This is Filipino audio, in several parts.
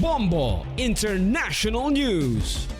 Bombo International News.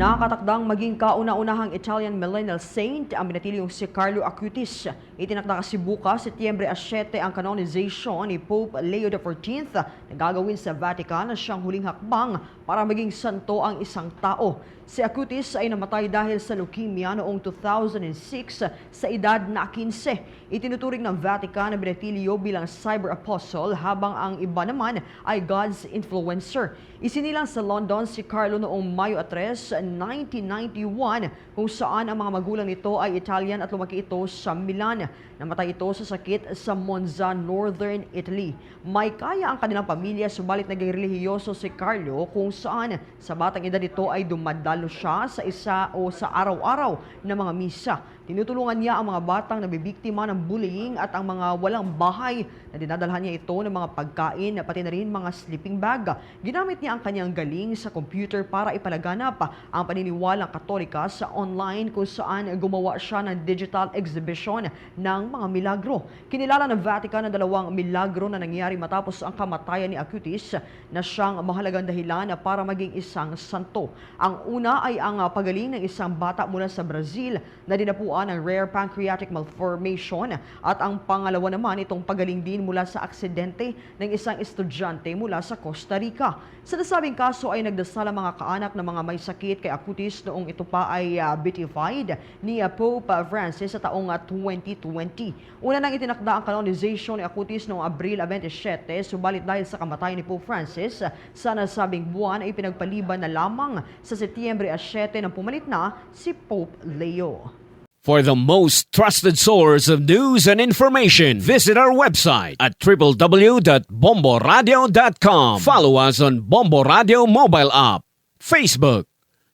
Nakatakdang maging kauna-unahang Italian millennial saint ang binatilyong si Carlo Acutis. Itinakda kasi bukas, Setyembre 7, ang canonization ni Pope Leo XIV na gagawin sa Vatican na siyang huling hakbang para maging santo ang isang tao. Si Acutis ay namatay dahil sa leukemia noong 2006 sa edad na 15. Itinuturing ng Vatican na binatilyo bilang cyber apostle habang ang iba naman ay God's influencer. Isinilang sa London si Carlo noong Mayo 3, 1991 kung saan ang mga magulang nito ay Italian at lumaki ito sa Milan. Namatay ito sa sakit sa Monza, Northern Italy. May kaya ang kanilang pamilya subalit naging relihiyoso si Carlo kung saan sa batang edad ito ay dumadalo siya sa isa o sa araw-araw na mga misa. Tinutulungan niya ang mga batang nabibiktima ng bullying at ang mga walang bahay na dinadalhan niya ito ng mga pagkain pati na rin mga sleeping bag. Ginamit niya ang kanyang galing sa computer para ipalaganap ang paniniwalang katolika sa online kung saan gumawa siya ng digital exhibition ng mga milagro. Kinilala ng Vatican ang dalawang milagro na nangyari matapos ang kamatayan ni Acutis na siyang mahalagang dahilan para maging isang santo. Ang una ay ang pagaling ng isang bata mula sa Brazil na dinapuan ng rare pancreatic malformation at ang pangalawa naman itong pagaling din mula sa aksidente ng isang estudyante mula sa Costa Rica. Sa nasabing kaso ay nagdasal ang mga kaanak ng mga may sakit kay Acutis noong ito pa ay uh, beatified ni uh, Pope Francis sa taong uh, 2020. Una nang itinakda ang canonization ni Acutis noong Abril 27, subalit dahil sa kamatayan ni Pope Francis, sa nasabing buwan ay pinagpaliban na lamang sa Setyembre 7 nang pumalit na si Pope Leo. For the most trusted source of news and information, visit our website at www.bomboradio.com. Follow us on Bombo Radio mobile app, Facebook,